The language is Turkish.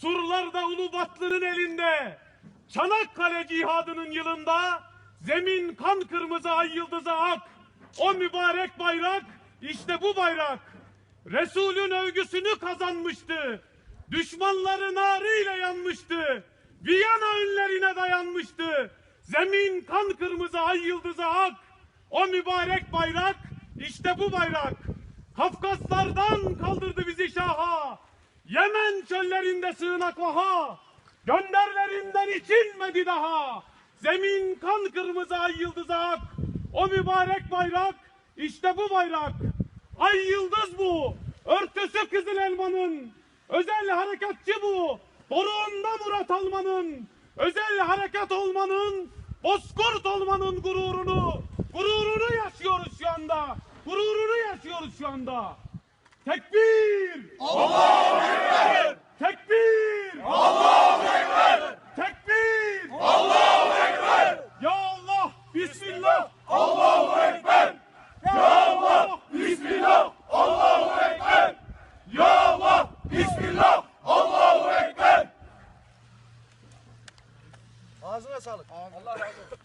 surlarda Ulubatlı'nın elinde, Çanakkale cihadının yılında, zemin kan kırmızı ay yıldızı ak. O mübarek bayrak, işte bu bayrak. Resulün övgüsünü kazanmıştı. Düşmanları narıyla yanmıştı. Viyana önlerine dayanmıştı. Zemin kan kırmızı ay yıldızı ak. O mübarek bayrak, işte bu bayrak. Kafkaslardan kaldırdı bizi şaha. Yemen çöllerinde sığınaklaha. Gönderlerinden içilmedi daha. Zemin kan kırmızı ay yıldızı ak. O mübarek bayrak, işte bu bayrak. Ay yıldız bu. Örtüsü kızıl elmanın. Özel harekatçı bu. Doruğunda Murat Alman'ın. Özel harekat olmanın, bozkurt olmanın gururunu, gururunu yaşıyoruz şu anda. Gururunu yaşıyoruz şu anda. Tekbir! Allahu Ağzına sağlık. Allah razı olsun.